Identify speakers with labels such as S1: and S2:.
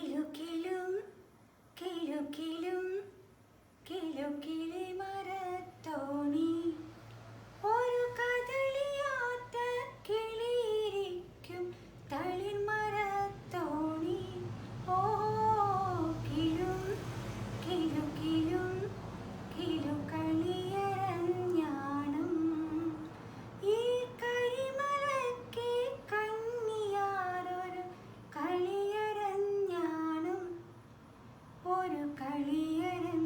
S1: കിലുകിലും കിലുകിലും കളിയരുത്.